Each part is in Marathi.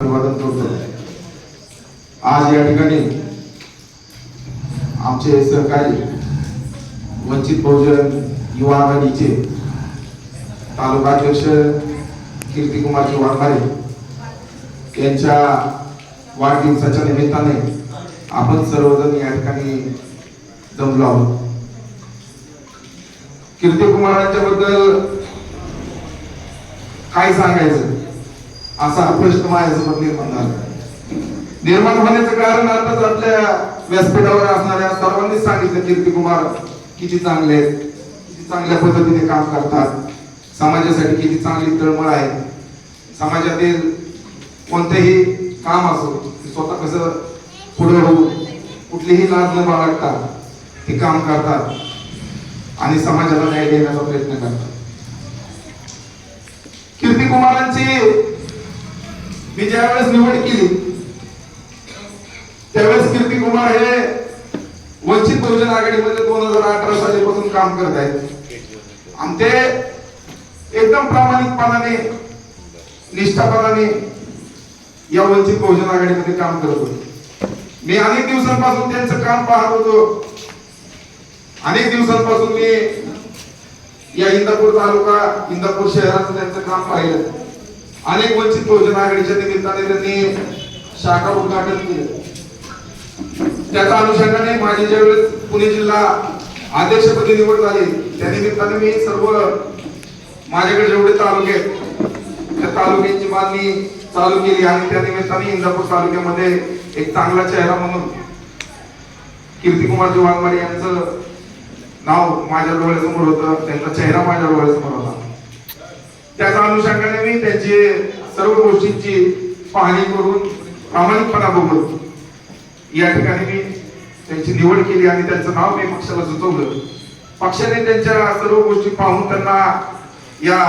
अभिवादन करतो आज या ठिकाणी आमचे सहकारी वंचित बहुजन युवा आघाडीचे तालुका अध्यक्ष कीर्तिकुमारजी वाघमारे यांच्या वाढदिवसाच्या निमित्ताने आपण सर्वजण या ठिकाणी जमलो आहोत. कीर्तिकुमारांच्या बद्दल काय सांगायचं? असा हा प्रश्न माझ्यासमोर निर्माण झाला. निर्माण होण्याचं कारण आताच आपल्या व्यासपीठावर असणाऱ्या सर्वांनीच सांगितलं कीर्तिकुमार किती चांगले आहेत किती चांगल्या पद्धतीने काम करतात समाजासाठी किती चांगली तळमळ आहे. समाजातील कोणतेही काम असो ते स्वतः कसं पुढे होऊ कुठलीही लाज न बाळगता ते काम करतात आणि समाजाला न्याय देण्याचा प्रयत्न करतात. कीर्तिकुमारांची मी ज्यावेळेस निवड केली त्यावेळेस कीर्तिकुमार हे वंचित बहुजन आघाडीमध्ये दोन हजार अठरा सालीपासून काम करत आहेत. आणि ते एकदम प्रामाणिकपणाने निष्ठापणाने या वंचित बहुजन आघाडीमध्ये काम करत होते. मी अनेक दिवसांपासून त्यांचं काम पाहत होतो. अनेक दिवसांपासून मी या इंदापूर तालुका इंदापूर शहराचं त्यांचं काम पाहिलं. अनेक वंचित बहुजन आघाडीच्या निमित्ताने त्यांनी शाखा उद्घाटन केलं. त्याच्या अनुषंगाने माझी ज्यावेळेस पुणे जिल्हा अध्यक्षपदी निवड झाली त्या निमित्ताने मी सर्व माझ्याकडे जेवढे तालुके त्या तालुक्यांची मागणी चालू केली आणि त्या निमित्ताने इंदापूर तालुक्यामध्ये एक चांगला चेहरा म्हणून कीर्तिकुमारजी वाघमारे यांचं नाव माझ्या डोळ्यासमोर होतं त्यांचा चेहरा माझ्या डोळ्यासमोर होता. त्याच्या अनुषंगाने मी त्याची सर्व गोष्टींची पाहणी करून प्रामाणिकपणा बघून या ठिकाणी मी त्यांची निवड केली आणि त्यांचं नाव मी पक्षाला सुचवलं. पक्षाने त्यांच्या सर्व गोष्टी पाहून त्यांना या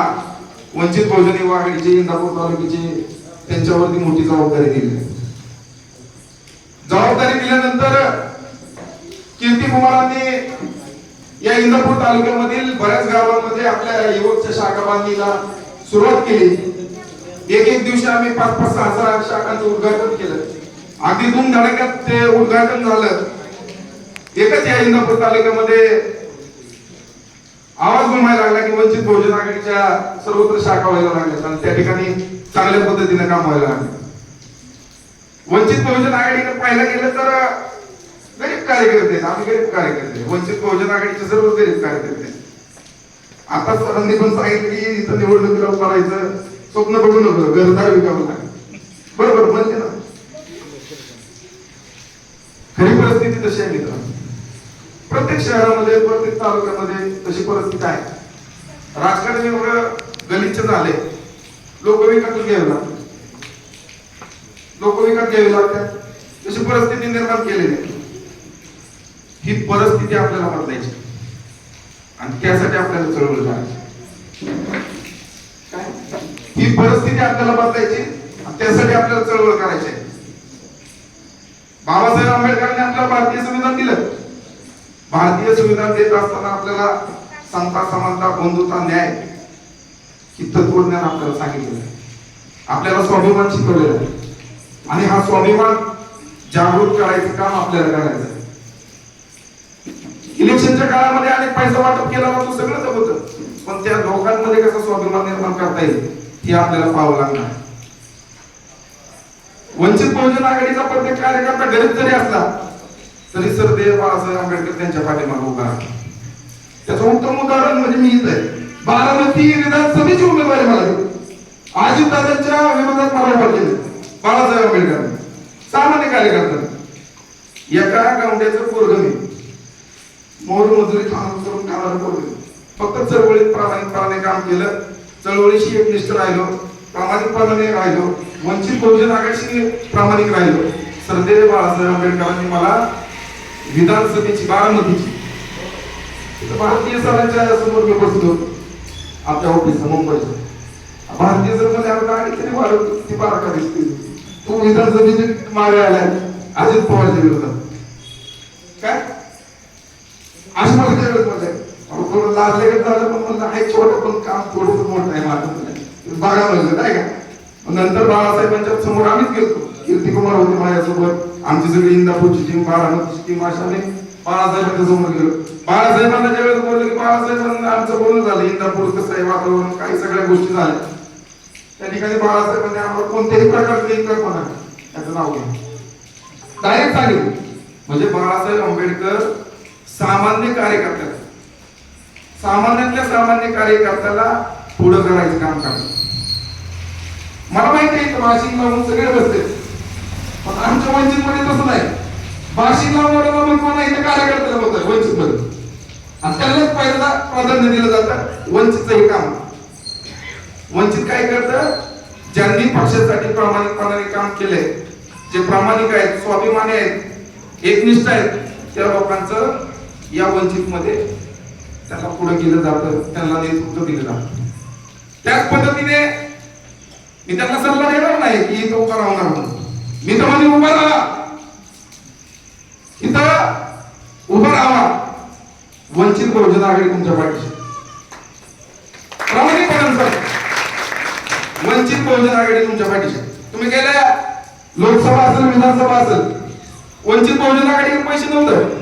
वंचित बहुजन युवा आघाडीचे इंदापूर तालुक्याची त्यांच्यावरती मोठी जबाबदारी दिली. जबाबदारी दिल्यानंतर कीर्तिकुमारांनी या इंदापूर तालुक्यामधील बऱ्याच गावांमध्ये आपल्या युवकच्या शाखा बांधणीला सुरुवात केली. एक एक दिवशी आम्ही पाच पाच सहा सहा शाखांचं उद्घाटन केलं. अगदी दोन धडक्यात ते उद्घाटन झालं. एकच या इंदापूर तालुक्यामध्ये आवाज घुमायला लागला की वंचित बहुजन आघाडीच्या सर्वत्र शाखा व्हायला लागल्या आणि त्या ठिकाणी चांगल्या पद्धतीने काम व्हायला लागले. वंचित बहुजन आघाडीकडे पाहायला गेलं तर गरीब कार्यकर्ते आम्ही गरीब कार्यकर्ते. वंचित बहुजन आघाडीचे सर्व गरीब कार्यकर्ते आहेत. आता सरांनी पण सांगितलं की इथं निवडणुकीला उभं राहायचं स्वप्न बघू नको गरजा विकावं लागेल बरोबर म्हणते ना? खरी परिस्थिती तशी आहे मित्रांनो. प्रत्येक शहरामध्ये प्रत्येक तालुक्यामध्ये तशी परिस्थिती आहे. राजकारण एवढं गलिच्छ झाले लोक विकत घ्यावे लागतात. लोक विकत लागतात. तशी परिस्थिती निर्माण केलेली आहे. ही परिस्थिती आपल्याला बदलायची आणि त्यासाठी आपल्याला चळवळ करायची. ही परिस्थिती आपल्याला बदलायची आणि त्यासाठी आपल्याला चळवळ करायची. आहे. बाबासाहेब आंबेडकरांनी आपल्याला भारतीय संविधान दिलं. भारतीय संविधान देत असताना आपल्याला समता समानता बंधुता न्याय ही तत्वज्ञान आपल्याला सांगितलेलं आहे. आपल्याला स्वाभिमान शिकवलेला आहे. आणि हा स्वाभिमान जागृत करायचं काम आपल्याला करायचं इलेक्शनच्या काळामध्ये अनेक पैसा वाटप केला जातो सगळंच होतं. पण त्या लोकांमध्ये कसा स्वाभिमान निर्माण करता येईल हे आपल्याला पाहावं लागणार. वंचित बहुजन आघाडीचा प्रत्येक कार्यकर्ता गरीब जरी असला तरी सरदेव बाळासाहेब आंबेडकर त्यांच्या पाठीमागे उभा त्याचं उत्तम उदाहरण म्हणजे मी इथं आहे. बारामती विधानसभेची उमेदवारी मला आजी दादाच्या विरोधात मला पडलेली बाळासाहेब आंबेडकर. सामान्य कार्यकर्ता. एका गावड्याचं पोरग मी. मोर मजुरी थांबून करून कामाला पोरग फक्त चळवळीत प्रामाणिकपणाने काम केलं चळवळीशी एकनिष्ठ राहिलो प्रामाणिकपणाने राहिलो वंचित बहुजन आघाडीशी प्रामाणिक राहिलो. सरदेव बाळासाहेब आंबेडकरांनी मला विधानसभेची बारामतीची भारतीय सणाच्या समोर मी बसलो आमच्या ऑफिस मुंबईच्या. भारतीय सरमध्ये आता आणि तरी वाढत ती बारका दिसते. तू विधानसभेचे मागे आलाय अजित पवारच्या विरोधात. काय? असं मला त्यावेळेस म्हणलंय थोडं लाजले का झालं पण म्हणलं आहे छोटं पण काम थोडंसं मोठं आहे माझं. बघा म्हणलं नाही का? नंतर बाळासाहेबांच्या समोर आम्हीच गेलो कीर्ती कुमार होते माझ्यासोबत. आमची सगळी इंदापूरची टीम बारामतीची टीम अशाने बाळासाहेबांच्या समोर गेलो. बाळासाहेबांना ज्यावेळेस बोलले की बाळासाहेबांना आमचं बोलणं झालं. इंदापूर कसं आहे वातावरण? काही सगळ्या गोष्टी झाल्या. त्या ठिकाणी बाळासाहेबांनी आम्हाला कोणत्याही प्रकारचे कल्पना त्याचं नाव घ्या. डायरेक्ट सांगितलं. म्हणजे बाळासाहेब आंबेडकर सामान्य कार्यकर्त्याला. सामान्यातल्या सामान्य कार्यकर्त्याला पुढं करायचं काम करतात. मला माहिती आहे की वाशिंग लावून सगळे बसते पण आमच्या वंचित मध्ये तसं नाही. वाशिंग लावून महत्त्व नाही तर कार्यकर्त्याला महत्त्व वंचित मध्ये आणि त्यांनाच पहिल्यांदा प्राधान्य दिलं जातं वंचितचं हे काम. वंचित काय करतं? ज्यांनी पक्षासाठी प्रामाणिकपणाने काम केलंय जे प्रामाणिक आहेत स्वाभिमानी आहेत एकनिष्ठ आहेत त्या लोकांचं या वंचित मध्ये त्यांना पुढे केलं जातं त्यांना नेतृत्व दिलं जातं. त्याच पद्धतीने मी त्यांना सल्ला देणार नाही की इथं उभा राहणार म्हणून. मी तर म्हणजे उभा राहा. इथं उभा राहा. वंचित बहुजन आघाडी तुमच्या पाठीशी. प्रामाणिकपणे सर वंचित बहुजन आघाडी तुमच्या पाठीशी. तुम्ही गेल्या लोकसभा असेल विधानसभा असेल वंचित बहुजन आघाडीकडे पैसे नव्हतं.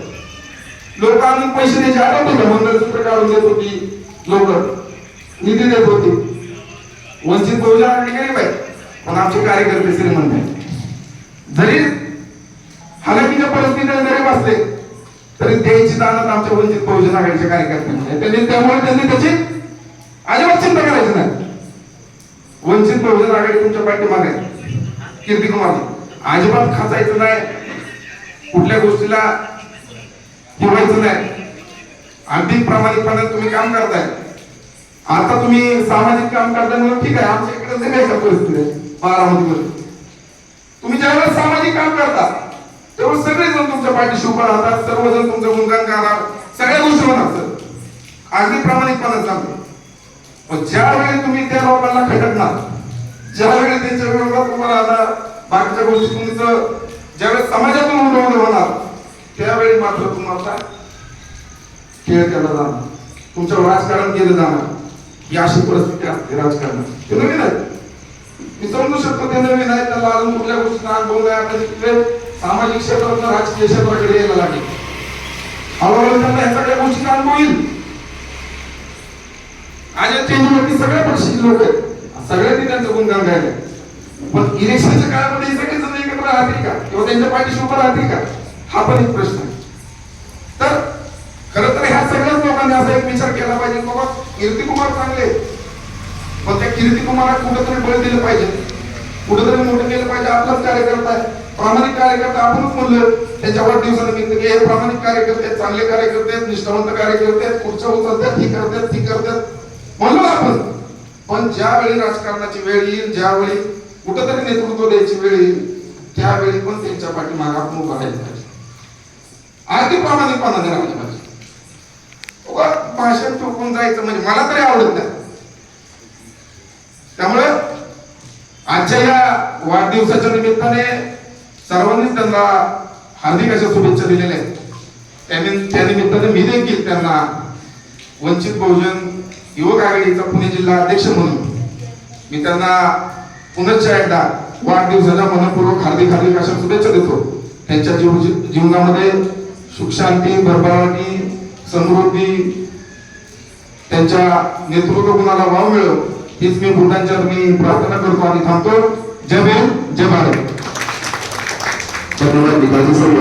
लोकांना पैसे द्यायचे. आठवतो का मंगलसूत्र काढून देत होती. लोक. निधी देत होती. वंचित बहुजन आघाडी गरीब आहे पण आमचे कार्यकर्ते श्रीमंत आहेत. जरी हालाकीच्या परिस्थितीत गरीब असले तरी द्यायची दानत आमच्या वंचित बहुजन आघाडीच्या कार्यकर्त्यांनी त्यांनी त्यामुळे त्यांनी त्याची अजिबात चिंता करायची नाही. वंचित बहुजन आघाडी तुमच्या पाठीमागे कीर्ती कुमार अजिबात खाचायचं नाही. कुठल्या गोष्टीला ठेवायचं नाही. अगदी प्रामाणिकपणे तुम्ही काम करताय. आता तुम्ही सामाजिक काम करताय म्हणून ठीक आहे आमच्या इकडे नाही का परिस्थिती? आहे बारामतीमध्ये. तुम्ही ज्यावेळेस सामाजिक काम करता तेव्हा सगळेजण तुमच्या पाठीशी उभा राहतात सर्वजण तुमचं गुणगान करणार सगळ्या गोष्टी होणार सर. अगदी प्रामाणिकपणे सांगतो. ज्या ज्यावेळी तुम्ही त्या लोकांना खटकणार ज्यावेळी त्यांच्या विरोधात उभं राहणार बाकीच्या गोष्टी तुमचं ज्यावेळेस समाजातून उडवणं होणार त्यावेळी मात्र तुम्हाला खेळ केला जाणार तुमचं राजकारण केलं जाणार ही अशी परिस्थिती असते राजकारणात. ते नवीन आहे मी समजू शकतो ते नवीन आहे त्याला अजून कुठल्या गोष्टीचा अनुभव नाही आता तिकडे सामाजिक क्षेत्रात राजकीय क्षेत्राकडे यायला लागेल. हळूहळू त्यांना ह्या सगळ्या गोष्टी अनुभव येईल. आज या सगळ्या पक्षी लोक आहेत. सगळ्यांनी त्यांचं गुणगान गायलं पण इलेक्शनच्या काळामध्ये हे एकत्र राहतील का? किंवा त्यांच्या पाठीशी उभं राहतील का? हा पण एक प्रश्न आहे. तर खरं तर ह्या सगळ्याच लोकांनी असा एक विचार केला पाहिजे बाबा कीर्ती कुमार चांगले पण त्या कीर्ती कुमारला कुठेतरी बळ दिलं पाहिजे. कुठेतरी मोठं केलं पाहिजे आपलाच कार्यकर्ता आहे. प्रामाणिक कार्यकर्ता आपणच म्हणलं त्याच्या वाढदिवसानिमित्त की हे प्रामाणिक कार्यकर्ते चांगले कार्यकर्ते आहेत निष्ठावंत कार्यकर्ते आहेत पुढच्या उचलतात ही करतात ती करतात. म्हणलो आपण. पण ज्यावेळी राजकारणाची वेळ येईल ज्यावेळी कुठेतरी नेतृत्व द्यायची वेळ येईल त्यावेळी पण त्यांच्या पाठीमागे आपण उभा राहायला आर्थिक प्रामाणिकपणा जरा म्हणजे पाहिजे भाषण टोकून जायचं म्हणजे मला तरी आवडत नाही. त्यामुळे आजच्या या वाढदिवसाच्या निमित्ताने सर्वांनी त्यांना हार्दिक अशा शुभेच्छा दिलेल्या आहेत. त्याने त्या निमित्ताने मी देखील त्यांना वंचित बहुजन युवक आघाडीचा पुणे जिल्हा अध्यक्ष म्हणून मी त्यांना पुनश्च एकदा वाढदिवसाच्या मनपूर्वक हार्दिक हार्दिक अशा शुभेच्छा देतो. त्यांच्या जीव जीवनामध्ये सुख शांती भरभराटी समृद्धी त्यांच्या नेतृत्व गुणाला वाव मिळो हीच मी बुटांच्या मी प्रार्थना करतो आणि थांबतो. जय भीम जय भारत. धन्यवाद निकाली सर